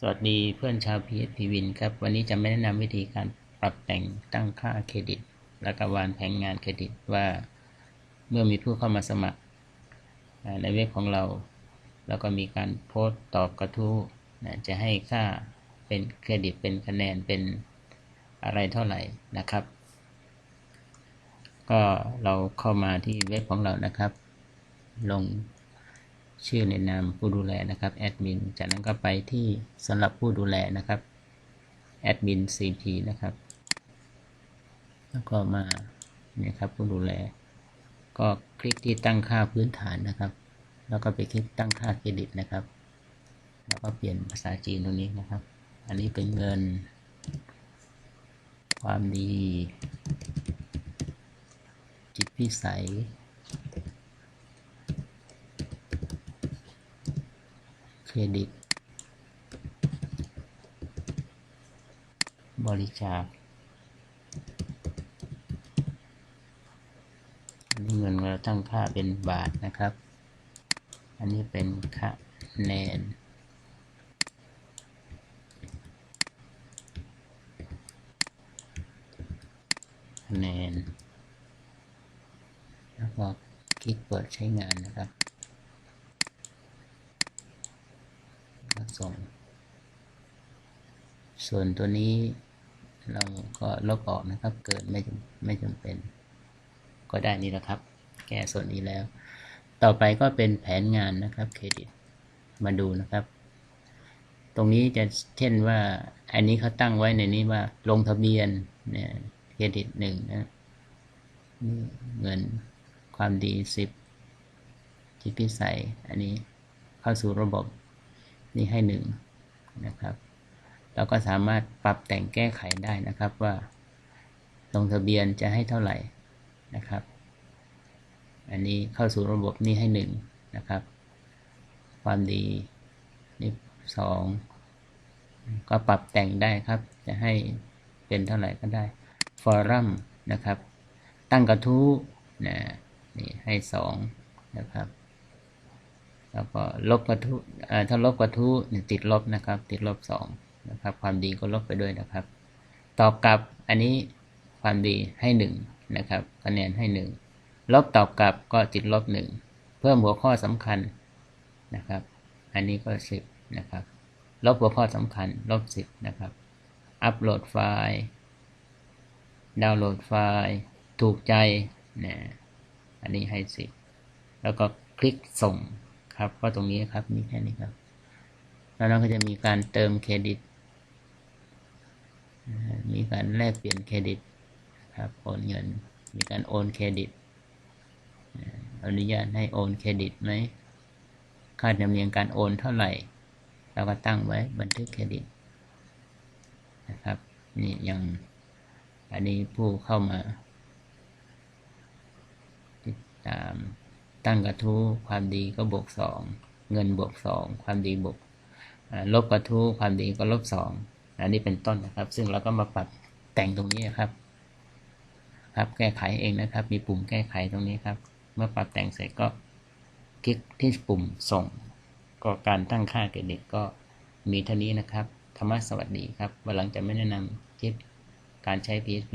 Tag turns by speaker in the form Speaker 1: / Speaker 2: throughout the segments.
Speaker 1: สวัสดีเพื่อนชาว PSP Win ครับ วันนี้จะไม่แนะนำวิธีการปรับแต่งตั้งค่าเครดิต และก็วางแผนงานเครดิตว่าเมื่อมีผู้เข้ามาสมัคร ในเว็บของเรา แล้วก็มีการโพสต์ตอบกระทู้จะให้ค่าเป็นเครดิตเป็นคะแนนเป็นอะไรเท่าไหร่นะครับ ก็เราเข้ามาที่เว็บของเรานะครับ ลง ชื่อในนามผู้ดูแลนะครับแอดมินจากนั้นก็ไปที่สำหรับผู้ดูแลนะครับแอดมิน CP นะครับ แล้วก็มาเนี่ยครับผู้ดูแล ก็คลิกที่ตั้งค่าพื้นฐานนะครับ แล้วก็ไปคลิกตั้งค่าเครดิตนะครับ แล้วก็เปลี่ยนภาษาจีนตรงนี้นะครับ อันนี้เป็นเงิน ความดี จิตพิสัยเค รดิต บริจาคนี่เงินเราตั้งค่าเป็นบาทนะครับ อันนี้เป็นคะแนน คะแนน แล้วก็คลิกเปิดใช้งานนะครับ ส่งส่วนตัวนี้เราก็ลบออกนะครับ เกิดไม่ไม่จำเป็น ก็ได้นี่แหละครับ แก้ส่วนนี้แล้ว ต่อไปก็เป็นแผนงานนะครับเครดิต มาดูนะครับ ตรงนี้จะเช่นว่า อันนี้เขาตั้งไว้ในนี้ว่าลงทะเบียนเนี่ยเครดิตหนึ่งนะเงินความดีสิบจิตพิสัย อันนี้เข้าสู่ระบบ นี่ให้หนึ่งนะครับเราก็สามารถปรับแต่งแก้ไขได้นะครับว่าลงทะเบียนจะให้เท่าไหร่นะครับ อันนี้เข้าสู่ระบบนี่ให้หนึ่งนะครับ ความดีนี่สองก็ปรับแต่งได้ครับ จะให้เป็นเท่าไหร่ก็ได้ฟอรัมนะครับ ตั้งกระทู้นะนี่ให้สองนะครับ แล้วก็ลบกระทู้ถ้าลบกระทู้ติดลบนะครับ ติดลบสองนะครับ ความดีก็ลบไปด้วยนะครับ ตอบกลับอันนี้ความดีให้หนึ่งนะครับคะแนนให้หนึ่งลบตอบกลับก็ติดลบหนึ่งเพิ่มหัวข้อสำคัญนะครับ อันนี้ก็สิบนะครับ ลบหัวข้อสำคัญ ลบสิบนะครับ อัปโหลดไฟล์ ดาวน์โหลดไฟล์ ถูกใจนะอันนี้ให้สิบแล้วก็คลิกส่ง ครับ ก็ตรงนี้ครับมีแค่นี้ครับ แล้วเราก็จะมีการเติมเครดิต มีการแลกเปลี่ยนเครดิตครับโอนเงิน มีการโอนเครดิต อนุญาตให้โอนเครดิตไหม ค่าธรรมเนียมการโอนเท่าไหร่ เราก็ตั้งไว้บันทึกเครดิตนะครับ นี่ยังอันนี้ผู้เข้ามาติดตาม ตั้งกระทู้ความดีก็บวกสองเงินบวกสองความดีบวกลบกระทู้ความดีก็ลบสองอันนี้เป็นต้นนะครับ ซึ่งเราก็มาปรับแต่งตรงนี้ครับ ครับแก้ไขเองนะครับ มีปุ่มแก้ไขตรงนี้ครับ เมื่อปรับแต่งเสร็จก็คลิกที่ปุ่มส่ง ก็การตั้งค่าเครดิตก็มีเท่านี้นะครับธรรมะสวัสดีครับวันหลังจะไม่แนะนำทิปการใช้ PHP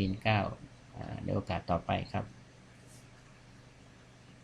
Speaker 1: 9ในโอกาสต่อไปครับ